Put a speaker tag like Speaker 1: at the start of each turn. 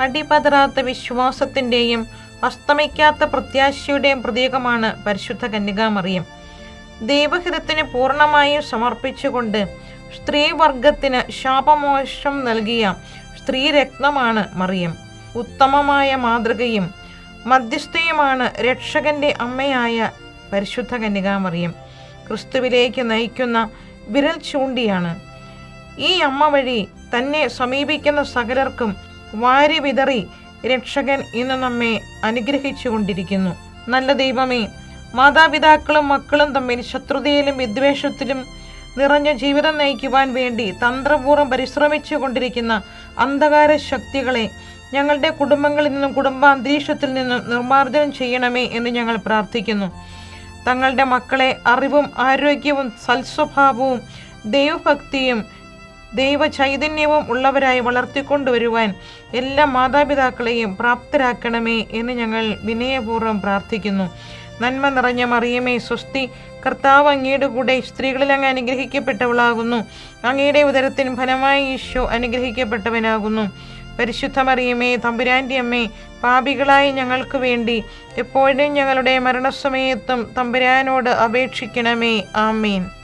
Speaker 1: അടിപതറാത്ത വിശ്വാസത്തിന്റെയും അസ്തമിക്കാത്ത പ്രത്യാശയുടെയും പ്രതീകമാണ് പരിശുദ്ധ കന്യകാമറിയം. ദൈവഹിതത്തിന് പൂർണമായും സമർപ്പിച്ചുകൊണ്ട് സ്ത്രീവർഗത്തിന് ശാപമോക്ഷം നൽകിയ സ്ത്രീരത്നമാണ് മറിയം. ഉത്തമമായ മാതൃകയും മധ്യസ്ഥയുമാണ് രക്ഷകന്റെ അമ്മയായ പരിശുദ്ധ കന്യകാമറിയം. ക്രിസ്തുവിലേക്ക് നയിക്കുന്ന വിരൽ ചൂണ്ടിയാണ്. ഈ അമ്മ വഴി തന്നെ സമീപിക്കുന്ന സകലർക്കും വാരി വിതറി രക്ഷകൻ ഇന്ന് നമ്മെ അനുഗ്രഹിച്ചു കൊണ്ടിരിക്കുന്നു നല്ല ദൈവമേ മാതാപിതാക്കളും മക്കളും തമ്മിൽ ശത്രുതയിലും വിദ്വേഷത്തിലും നിറഞ്ഞ ജീവിതം നയിക്കുവാൻ വേണ്ടി തന്ത്രപൂർവം പരിശ്രമിച്ചു കൊണ്ടിരിക്കുന്ന അന്ധകാര ശക്തികളെ ഞങ്ങളുടെ കുടുംബങ്ങളിൽ നിന്നും കുടുംബാന്തരീക്ഷത്തിൽ നിന്നും നിർമ്മാർജനം ചെയ്യണമേ എന്ന് ഞങ്ങൾ പ്രാർത്ഥിക്കുന്നു. തങ്ങളുടെ മക്കളെ അറിവും ആരോഗ്യവും സൽസ്വഭാവവും ദൈവഭക്തിയും ദൈവ ചൈതന്യവും ഉള്ളവരായി വളർത്തിക്കൊണ്ടുവരുവാൻ എല്ലാ മാതാപിതാക്കളെയും പ്രാപ്തരാക്കണമേ എന്ന് ഞങ്ങൾ വിനയപൂർവം പ്രാർത്ഥിക്കുന്നു. നന്മ നിറഞ്ഞ മറിയമേ സ്വസ്തി. കർത്താവ് അങ്ങയുടെ കൂടെ സ്ത്രീകളിൽ അങ്ങ് അനുഗ്രഹിക്കപ്പെട്ടവളാകുന്നു. അങ്ങയുടെ ഉദരത്തിന് ഫലമായി ഈശോ അനുഗ്രഹിക്കപ്പെട്ടവനാകുന്നു. പരിശുദ്ധ മറിയമേ തമ്പുരാന്റെ അമ്മേ പാപികളായ ഞങ്ങൾക്ക് വേണ്ടി എപ്പോഴും ഞങ്ങളുടെ മരണസമയത്തും തമ്പുരാനോട് അപേക്ഷിക്കണമേ. ആമേൻ.